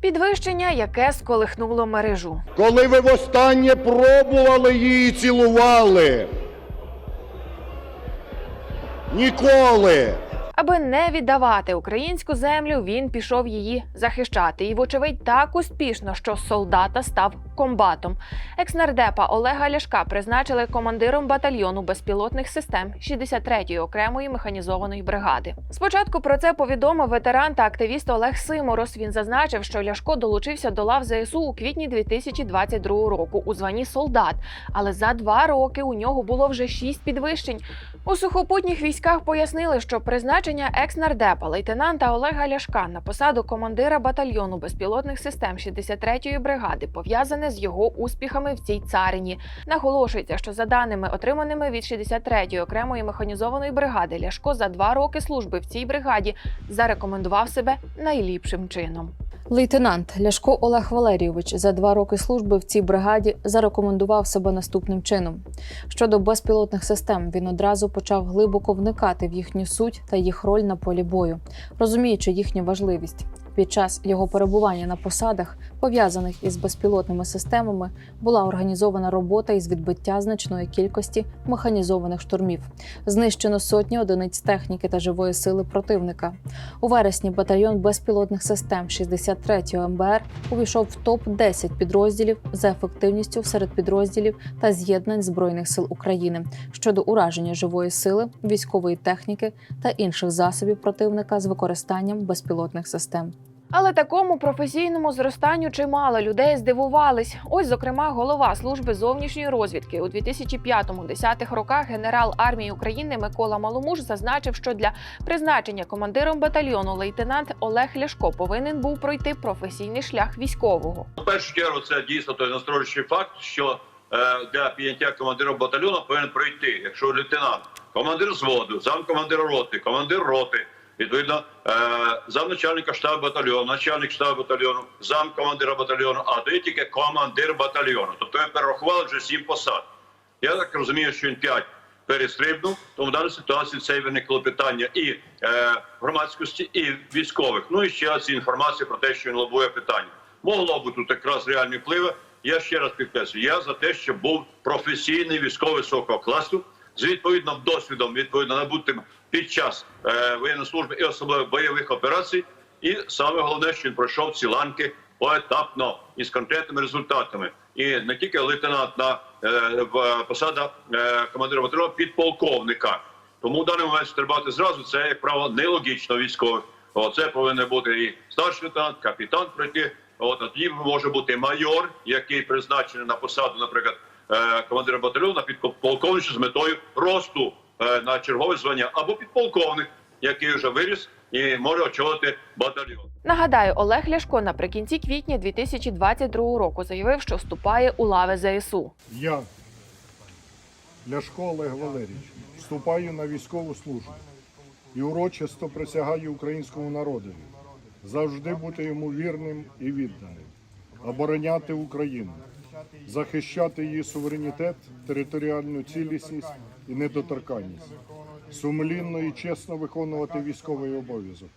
Підвищення, яке сколихнуло мережу. Коли ви востаннє пробували її і цілували? Ніколи. Аби не віддавати українську землю, він пішов її захищати. І, вочевидь, так успішно, що солдата став комбатом. Екснардепа Олега Ляшка призначили командиром батальйону безпілотних систем 63-ї окремої механізованої бригади. Спочатку про це повідомив ветеран та активіст Олег Симорос. Він зазначив, що Ляшко долучився до лав ЗСУ у квітні 2022 року у званні солдат. Але за два роки у нього було вже шість підвищень. У сухопутніх військах пояснили, що призначення екс-нардепа лейтенанта Олега Ляшка на посаду командира батальйону безпілотних систем 63-ї бригади пов'язане з його успіхами в цій царині. Наголошується, що за даними, отриманими від 63-ї окремої механізованої бригади, Ляшко за два роки служби в цій бригаді зарекомендував себе найліпшим чином. Лейтенант Ляшко Олег Валерійович за два роки служби в цій бригаді зарекомендував себе наступним чином. Щодо безпілотних систем, він одразу почав глибоко вникати в їхню суть та їх роль на полі бою, розуміючи їхню важливість. Під час його перебування на посадах, пов'язаних із безпілотними системами, була організована робота із відбиття значної кількості механізованих штурмів. Знищено сотні одиниць техніки та живої сили противника. У вересні батальйон безпілотних систем 63-го МБР увійшов в топ 10 підрозділів за ефективністю серед підрозділів та з'єднань збройних сил України щодо ураження живої сили, військової техніки та інших засобів противника з використанням безпілотних систем. Але такому професійному зростанню чимало людей здивувались. Ось, зокрема, голова служби зовнішньої розвідки у 2005-10 роках генерал армії України Микола Маломуж зазначив, що для призначення командиром батальйону лейтенант Олег Ляшко повинен був пройти професійний шлях військового. В першу чергу це дійсно той насторожуючий факт, що е, для підняття командира батальйону повинен пройти, якщо лейтенант, командир зводу, замкомандира роти, командир роти, відповідно, е, замначальника штабу батальйону, начальник штабу батальйону, замкомандира батальйону, а то є тільки командир батальйону. Тобто ми перерахували вже сім посад. Я так розумію, що він п'ять перестрибнув, тому в даній ситуації це виникло питання і е, громадськості, і військових. Ну і ще ці інформація про те, що він лобує питання. Могло бути тут якраз реальні впливи. Я ще раз підкреслюю, я за те, щоб був професійний військовий високого класу з відповідним досвідом, відповідно набутим під час е, воєнної служби і особливо бойових операцій. І саме головне, що він пройшов ці ланки поетапно і з конкретними результатами. І не тільки лейтенант на е, посада е, командира батальйону підполковника. Тому в даний момент стрибати зразу це як правило нелогічно військових. Це повинен бути і старший лейтенант, капітан пройти. От тоді може бути майор, який призначений на посаду, наприклад, е, командира батальйону на підполковничу з метою росту е, на чергове звання, або підполковник, який вже виріс і може очолити батальйон. Нагадаю, Олег Ляшко наприкінці квітня 2022 року заявив, що вступає у лави ЗСУ. Я, Ляшко Олег Валерійович, вступаю на військову службу і урочисто присягаю українському народові завжди бути йому вірним і відданим, обороняти Україну, захищати її суверенітет, територіальну цілісність і недоторканність, сумлінно і чесно виконувати військовий обов'язок,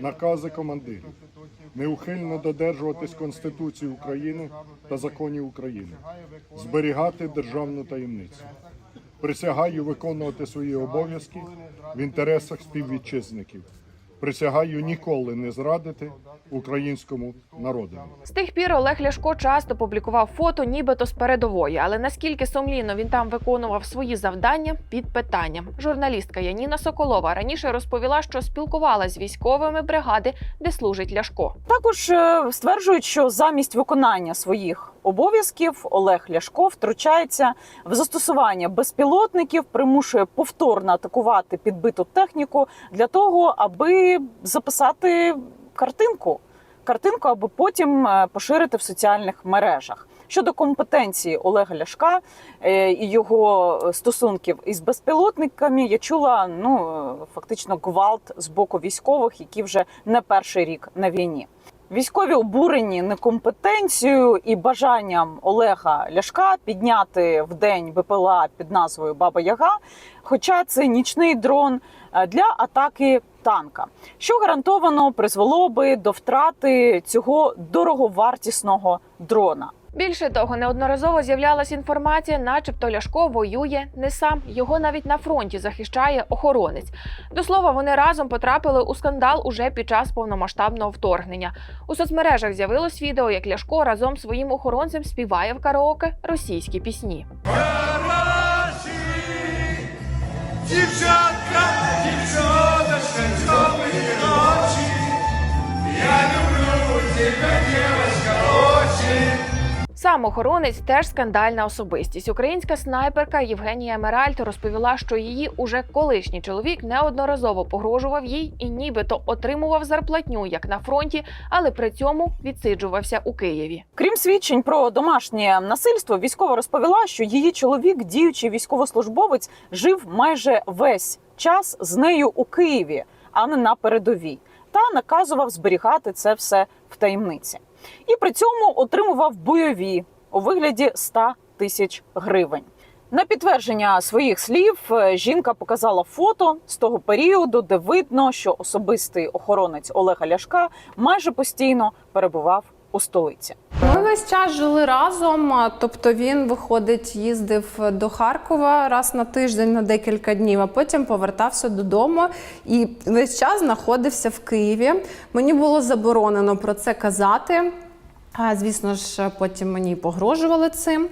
накази командирів, неухильно додержуватись Конституції України та законів України, зберігати державну таємницю. Присягаю виконувати свої обов'язки в інтересах співвітчизників. Присягаю ніколи не зрадити українському народу. З тих пір Олег Ляшко часто публікував фото, нібито з передової, але наскільки сумлінно він там виконував свої завдання під питанням. Журналістка Яніна Соколова раніше розповіла, що спілкувалась з військовими бригади, де служить Ляшко. Також е, стверджують, що замість виконання своїх обов'язків Олег Ляшко втручається в застосування безпілотників, примушує повторно атакувати підбиту техніку для того, аби записати картинку. Картинку, аби потім е, поширити в соціальних мережах. Щодо компетенції Олега Ляшка е, і його стосунків із безпілотниками, я чула ну е, фактично гвалт з боку військових, які вже не перший рік на війні. Військові обурені некомпетенцією і бажанням Олега Ляшка підняти в день БПЛА під назвою Баба Яга. Хоча це нічний дрон е, для атаки танка, що гарантовано призвело би до втрати цього дороговартісного дрона. Більше того, неодноразово з'являлась інформація, начебто Ляшко воює не сам. Його навіть на фронті захищає охоронець. До слова, вони разом потрапили у скандал уже під час повномасштабного вторгнення. У соцмережах з'явилось відео, як Ляшко разом своїм охоронцем співає в караоке російські пісні. Дівчатка, Сам охоронець теж скандальна особистість. Українська снайперка Євгенія Меральт розповіла, що її уже колишній чоловік неодноразово погрожував їй і нібито отримував зарплатню як на фронті, але при цьому відсиджувався у Києві. Крім свідчень про домашнє насильство, військова розповіла, що її чоловік, діючий військовослужбовець, жив майже весь час з нею у Києві, а не на передовій, та наказував зберігати це все в таємниці. І при цьому отримував бойові у вигляді 100 тисяч гривень. На підтвердження своїх слів е, жінка показала фото з того періоду, де видно, що особистий охоронець Олега Ляшка майже постійно перебував у столиці. Весь час жили разом. Тобто він виходить, їздив до Харкова раз на тиждень на декілька днів, а потім повертався додому і весь час знаходився в Києві. Мені було заборонено про це казати. Звісно ж, потім мені погрожували цим.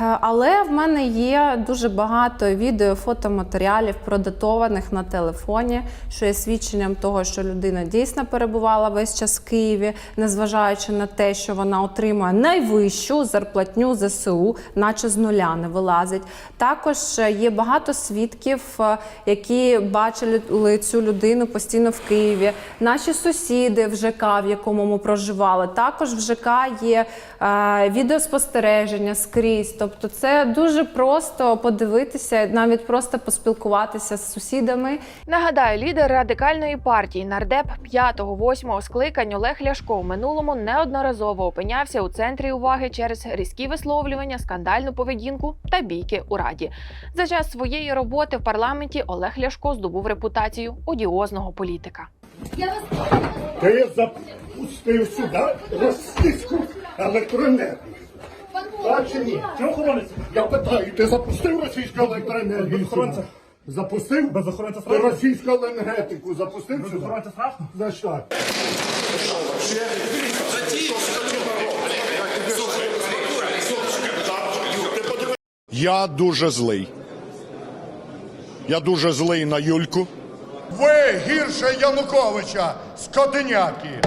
Е, Але в мене є дуже багато відео, фотоматеріалів продатованих на телефоні, що є свідченням того, що людина дійсно перебувала весь час в Києві, незважаючи на те, що вона отримує найвищу зарплатню ЗСУ, наче з нуля не вилазить. Також е, є багато свідків, е, які бачили цю людину постійно в Києві. Наші сусіди в ЖК, в якому ми проживали, також в ЖК є е, відеоспостереження скрізь. Тобто, це дуже просто подивитися, навіть просто поспілкуватися з сусідами. Нагадаю, лідер радикальної партії нардеп 5-8 скликань Олег Ляшко в минулому неодноразово опинявся у центрі уваги через різкі висловлювання, скандальну поведінку та бійки у раді. За час своєї роботи в парламенті Олег Ляшко здобув репутацію одіозного політика. Ти запустив сюди російську електроенергію. Так чи ні? Охоронець? Я питаю, ти запустив російську електроенергію? Охоронця. Запустив? Без охоронця Ти страшно? російську енергетику запустив Без сюди? охоронця страшно? За що? Я дуже злий. Я дуже злий на Юльку. Ви гірше Януковича, скотиняки.